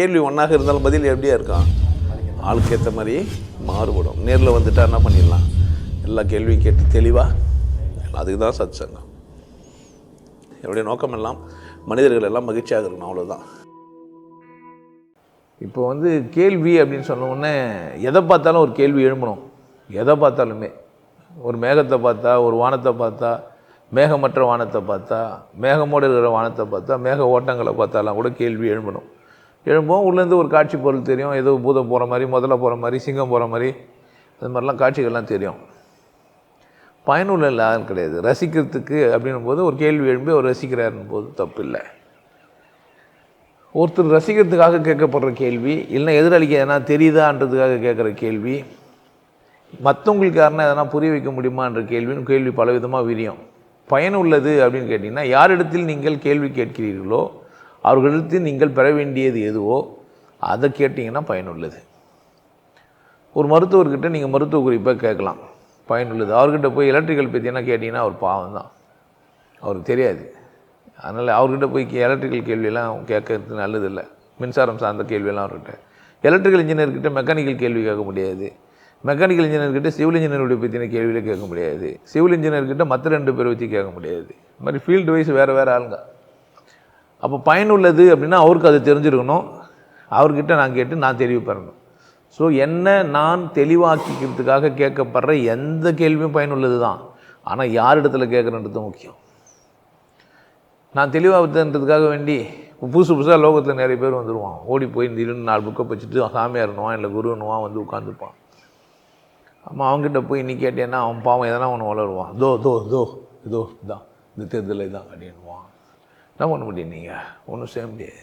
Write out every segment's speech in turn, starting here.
கேள்வி ஒன்றாக இருந்தாலும் பதில் எப்படியா இருக்கான் ஆளுக்கு ஏற்ற மாதிரி மாறுபடும். நேரில் வந்துட்டா என்ன பண்ணிடலாம்? எல்லா கேள்வியும் கேட்டு தெளிவாக அதுக்கு தான் சத் சங்கம் என்னுடைய நோக்கம் எல்லாம் மனிதர்கள் எல்லாம் மகிழ்ச்சியாக இருக்கணும் அவ்வளோதான் இப்போ வந்து கேள்வி அப்படின்னு சொன்ன உடனே எதை பார்த்தாலும் ஒரு கேள்வி எழும்பணும். எதை பார்த்தாலுமே. ஒரு மேகத்தை பார்த்தா ஒரு வானத்தை பார்த்தா மேகமற்ற வானத்தை பார்த்தா மேகமோடு இருக்கிற வானத்தை பார்த்தா மேக ஓட்டங்களை பார்த்தாலாம் கூட கேள்வி எழும்பணும். எழும்போம் உள்ளேருந்து ஒரு காட்சி பொருள் தெரியும். ஏதோ பூதம் போகிற மாதிரி முதல்ல போகிற மாதிரி சிங்கம் போகிற மாதிரி. அது மாதிரிலாம் காட்சிகள்லாம் தெரியும். பயனுள்ள இல்லாத கிடையாது. ரசிக்கிறதுக்கு அப்படின்னும் போது ஒரு கேள்வி எழும்பி அவர் ரசிக்கிறாருன்னும் போது தப்பு இல்லை ஒருத்தர் ரசிக்கிறதுக்காக கேட்கப்படுற கேள்வி இல்லைன்னா எதிராளிக்கு எதனா தெரியுதான்றதுக்காக கேட்குற கேள்வி மற்றவங்களுக்கு யாருன்னா எதனா புரிய வைக்க முடியுமான்ற கேள்வின்னு கேள்வி பலவிதமாக விரியும். பயனுள்ளது அப்படின்னு கேட்டிங்கன்னா யாரிடத்தில் நீங்கள் கேள்வி கேட்கிறீர்களோ அவர்களுக்கு நீங்கள் பெற வேண்டியது எதுவோ அதை கேட்டிங்கன்னா பயனுள்ளது. ஒரு மருத்துவர்கிட்ட நீங்கள் மருத்துவ குறிப்பாக கேட்கலாம். பயனுள்ளது. அவர்கிட்ட போய் எலக்ட்ரிக்கல் பற்றினா கேட்டிங்கன்னா அவர் பாவம் தான் அவருக்கு தெரியாது. அதனால் அவர்கிட்ட போய் எலக்ட்ரிக்கல் கேள்வியெல்லாம் கேட்கறது நல்லதில்லை. மின்சாரம் சார்ந்த கேள்வியெல்லாம் அவர்கிட்ட. எலக்ட்ரிக்கல் இன்ஜினியர்கிட்ட மெக்கானிக்கல் கேள்வி கேட்க முடியாது. மெக்கானிக்கல் இன்ஜினியர்கிட்ட சிவில் இன்ஜினியருடைய பற்றின கேள்வியில் கேட்க முடியாது. சிவில் இன்ஜினியர்கிட்ட மற்ற ரெண்டு பேரை வச்சு கேட்க முடியாது. இது மாதிரி ஃபீல்டு வைஸ் வேறு வேறு ஆளுங்க. அப்போ பயனுள்ளது அப்படின்னா அவருக்கு அது தெரிஞ்சிருக்கணும். அவர்கிட்ட நான் கேட்டு நான் தெளிவு பெறணும். ஸோ என்ன நான் தெளிவாக்கிக்கிறதுக்காக கேட்கப்படுற எந்த கேள்வியும் பயனுள்ளது தான் ஆனால் யார் இடத்துல கேட்குறன்றது முக்கியம். நான் தெளிவாகிறதுன்றதுக்காக வேண்டி புதுசு புதுசாக லோகத்தில் நிறைய பேர் வந்துடுவான் ஓடி போய் திடீர்னு நாலு புக்கை வச்சுட்டு சாமியார்னுவான் இல்லை குருன்னுவான் வந்து உட்காந்துருப்பான் அம்மா அவங்ககிட்ட போய் நீ கேட்டேன்னா அவன் பாவம் எதனா ஒன்று வளருவான். தோ தோ தோ இதோ இதான். இந்த தேர்தலில் இதான் அப்படின்வான் என்ன பண்ண முடியும் நீங்கள் ஒன்றும் செய்ய முடியாது.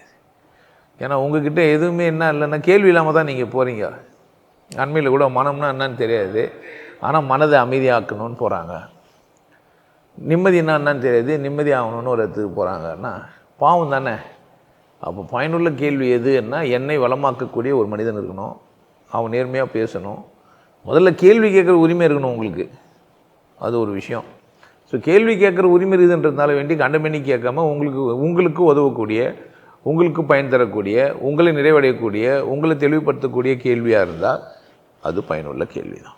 ஏன்னா உங்ககிட்ட எதுவுமே என்ன இல்லைன்னா கேள்வி இல்லாமல் தான் நீங்கள் போகிறீங்க அண்மையில் கூட மனம்னா என்னன்னு தெரியாது. ஆனால் மனதை அமைதியாக்கணும்னு போகிறாங்க நிம்மதினா என்னன்னு தெரியாது. நிம்மதி ஆகணும்னு ஒரு இடத்துக்கு போகிறாங்கன்னா பாவம் தானே. அப்போ பயனுள்ள கேள்வி எதுன்னா என்னை வளமாக்கக்கூடிய ஒரு மனிதன் இருக்கணும். அவன் நேர்மையாக பேசணும். முதல்ல கேள்வி கேட்குற உரிமை இருக்கணும் உங்களுக்கு. அது ஒரு விஷயம். ஸோ கேள்வி கேட்குற உரிமை இருக்குதுன்றதுனால வேண்டி கண்டமேனி கேட்காம உங்களுக்கு உங்களுக்கு உதவக்கூடிய உங்களுக்கு பயன் தரக்கூடிய உங்களை நிறைவடையக்கூடிய உங்களை தெளிவுபடுத்தக்கூடிய கேள்வியாக இருந்தால் அது பயனுள்ள கேள்வி தான்